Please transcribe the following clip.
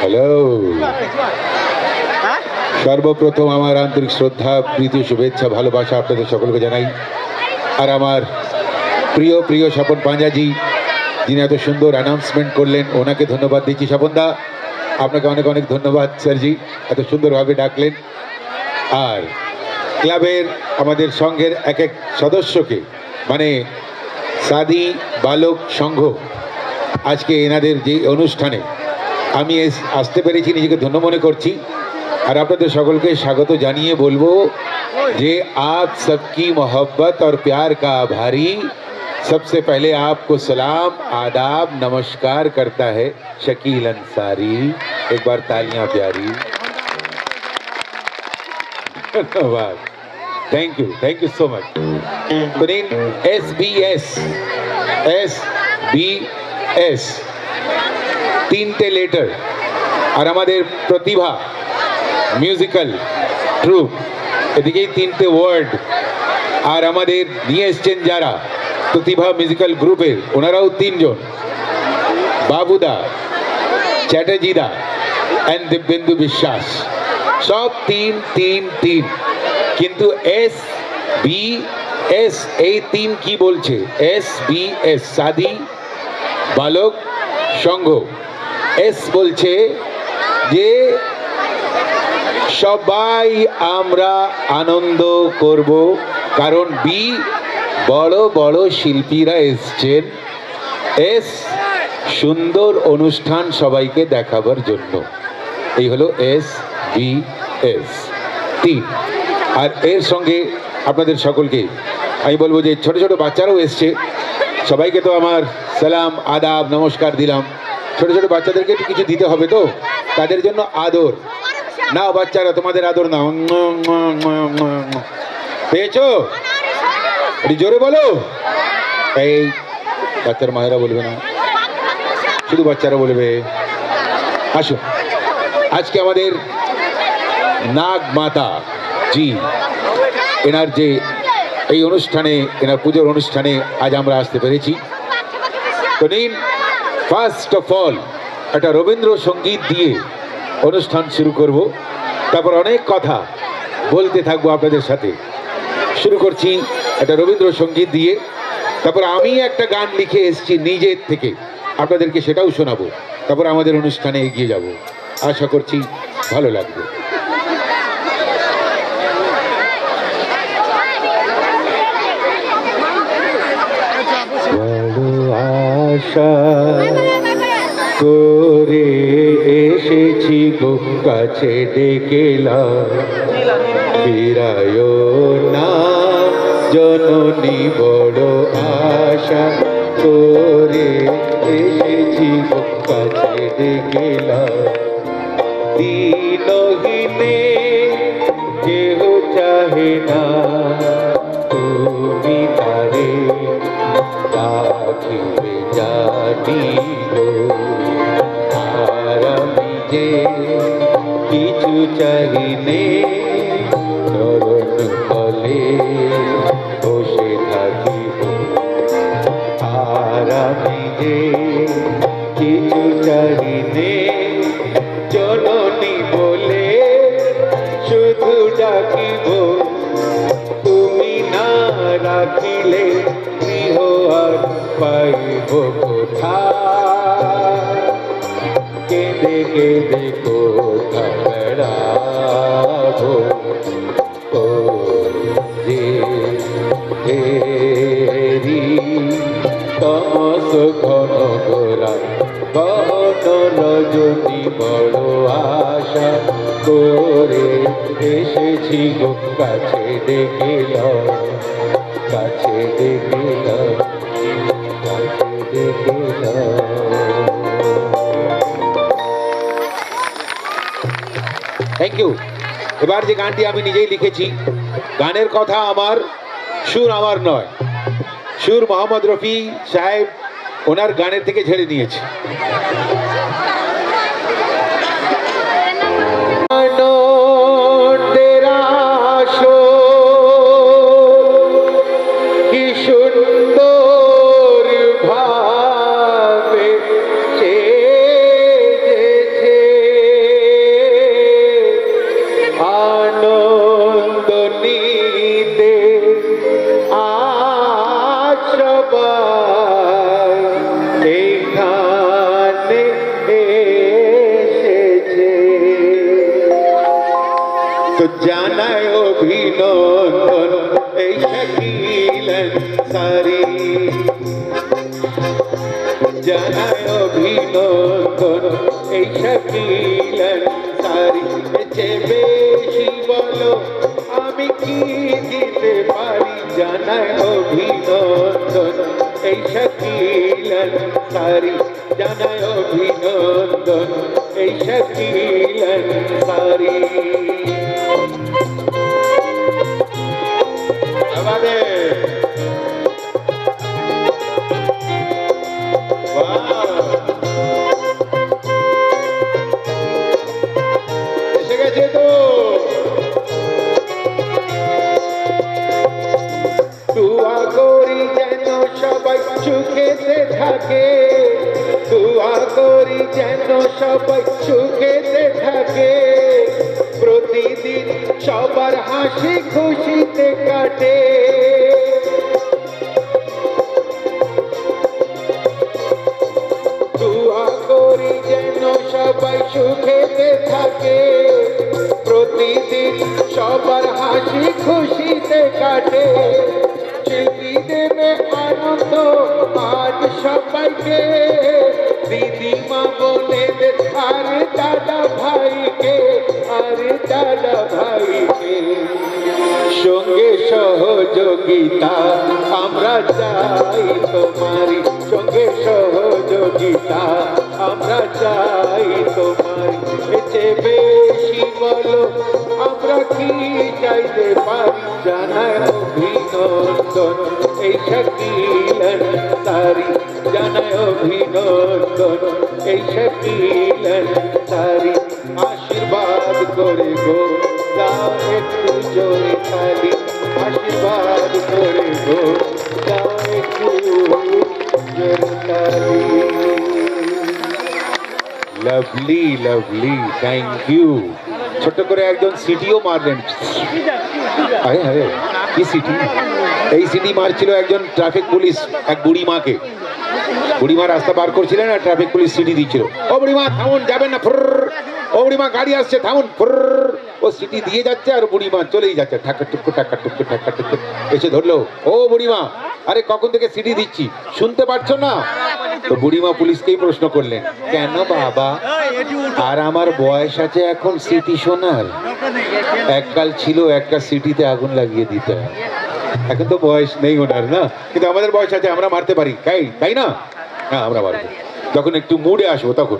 Hello সর্বপ্রথম আমার আন্তরিক শ্রদ্ধা প্রীতি শুভেচ্ছা ভালোবাসা আপনাদের সকলকে জানাই। আর আমার প্রিয় প্রিয় স্বপন পাঞ্জাজি যিনি এত সুন্দর অ্যানাউন্সমেন্ট করলেন ওনাকে ধন্যবাদ দিচ্ছি। স্বপনদা আপনাকে অনেক অনেক ধন্যবাদ স্যারজি। এত সুন্দরভাবে ডাকলেন। আর ক্লাবের আমাদের সংঘের এক এক সদস্যকে মানে সাদি বালক সংঘ আজকে এনাদের যে অনুষ্ঠানে আমি এস- আসতে পেরেছি নিজেকে ধন্য মনে করছি আর আপনাদের সকলকে স্বাগত জানিয়ে বলবো যে আপ সবকি मोहब्बत और प्यार का आभारी सबसे पहले आपको सलाम आदाब नमस्कार करता है शकील अंसारी एक बार तालियां प्यारी धन्यवाद thank you thank you so much कुनीन S B S S B S তিনটে লেটার আর আমাদের প্রতিভা মিউজিক্যাল ট্রুপ এদিকেই তিনটে ওয়ার্ড আর আমাদের নিয়ে এসছেন যারা, প্রতিভা মিউজিক্যাল গ্রুপের ওনারাও তিনজন। বাবুদা, চ্যাটার্জিদা অ্যান্ড দিব্যেন্দু বিশ্বাস। সব তিন তিন তিন। কিন্তু এস বি এস এই তিন কি বলছে? এস বি এস সাদি, বালক, সংঘ। এস বলছে যে সবাই আমরা আনন্দ করব, কারণ বি বড় বড় শিল্পীরা এসছেন। এস সুন্দর অনুষ্ঠান সবাইকে দেখাবার জন্য। এই হলো এস বি এস তিন আর এর সঙ্গে আপনাদের সকলকে আমি বলব যে ছোট ছোট বাচ্চারাও এসছে। সবাইকে তো আমার সালাম, আদাব, নমস্কার দিলাম। ছোট ছোট বাচ্চাদেরকে একটু কিছু দিতে হবে তো? তাদের জন্য আদর। নাও বাচ্চারা, তোমাদের আদর নাও। পেয়েছ? জোরে বলো। এই, বাচ্চার মায়েরা বলবে না। শুধু বাচ্চারা বলবে। আসো। আজকে আমাদের নাগ মাতা, জি, এনার যে এই অনুষ্ঠানে, এনার পুজোর অনুষ্ঠানে আজ আমরা আসতে পেরেছি। তো নিন ফার্স্ট অফ অল একটা রবীন্দ্রসঙ্গীত দিয়ে অনুষ্ঠান শুরু করব। তারপর অনেক কথা বলতে থাকব আপনাদের সাথে। শুরু করছি একটা রবীন্দ্রসঙ্গীত দিয়ে। তারপর আমি একটা গান লিখে এসেছি নিজের থেকে। আপনাদেরকে সেটাও শোনাবো। তারপর আমাদের অনুষ্ঠানে এগিয়ে যাব। আশা করছি ভালো লাগবে বড় আশা করে এসেছি গো কাছে ডেকেলা ফিরায় না, জননী বড় আশা করে এসেছি গো কাছে ডেকেলা দিনহীনে কেহ চাহে না। তুমি তারে রাখিবে জানি গো আর আমি যে কিছু চাহিনে চরণ ফলে বসে থাকিব। বলে শুধু ডাকিব। রাখিলে গৃহ আর পাইব কোথা কেঁদে কেঁদে কোথা বেড়াবো? থ্যাংক ইউ এবার যে গানটি আমি নিজেই লিখেছি, গানের কথা আমার, সুর আমার নয়। সুর মোহাম্মদ রফি সাহেব ওনার গানের থেকে ঝেড়ে নিয়েছে। জানায় অভিনন্দন, এই শাকিলেন সারি। জানায় অভিনন্দন, এই শাকিলেন সারি। যে বেশি বলো, আমি কি দিতে পারি? জানায় অভিনন্দন, এই শাকিলেন সারি। জানায় অভিনন্দন, এই শাকিলেন সারি। সুখেতে থাকে। দুয়া করি যেন সবাই সুখেতে থাকে। হাসি খুশিতে কাটে। দুয়া করি যেন সবাই সুখেতে থাকে। প্রতিদিন সবার হাসি খুশিতে কাটে। শিল্পী দেবে আনন্দ, আজ সবাইকে। দিদিমা বোনেদের আর দাদা ভাইকে। আর দাদা ভাইকে সঙ্গে সহযোগিতা আমরা চাই তোমারি সঙ্গে সহযোগিতা আমরা চাই তোমারি এতে বেশি বলো, আমরা কি চাইতে পারি? জানায় অভিনন্দন এই শাকিলেন তারি। জানায় অভিনন্দন এই শাকিলেন তারি। আশীর্বাদ করে গো দাও একটু জোরে তালি আশীর্বাদ করে গো দাও একটু লাভলি লাভলি থ্যাংক ইউ ছোট করে একজন সিটিও মারলেন। আরে আরে, কি সিটি? এই সিটি মারছিল একজন ট্রাফিক পুলিশ, এক বুড়ি মাকে বুড়িমা রাস্তা পার করছিলেন আর ট্রাফিক পুলিশ সিটি দিচ্ছিল। ও বুড়িমা, থামুন, যাবেন না। ফুর। ও বুড়িমা, গাড়ি আসছে, থামুন। ও সিটি দিয়ে যাচ্ছে আর বুড়িমা চলেই যাচ্ছে। ঠাকা টুকু টাকা টুকু টাকা টুকু এসে ধরলো, ও বুড়িমা, আরে কখন থেকে সিটি দিচ্ছি? শুনতে পারছ না? তো বুড়িমা পুলিশকেই প্রশ্ন করলেন, কেন বাবা? আর আমার বয়স আছে এখন সিটি শোনার এককাল ছিল, একটা সিটিতে আগুন লাগিয়ে দিতে। এখন তো বয়স নেই ওনার, না? কিন্তু আমাদের বয়স আছে, আমরা মারতে পারি। তাই তাই না? হ্যাঁ আমরা মারবো। যখন একটু মুডে আসব, তখন।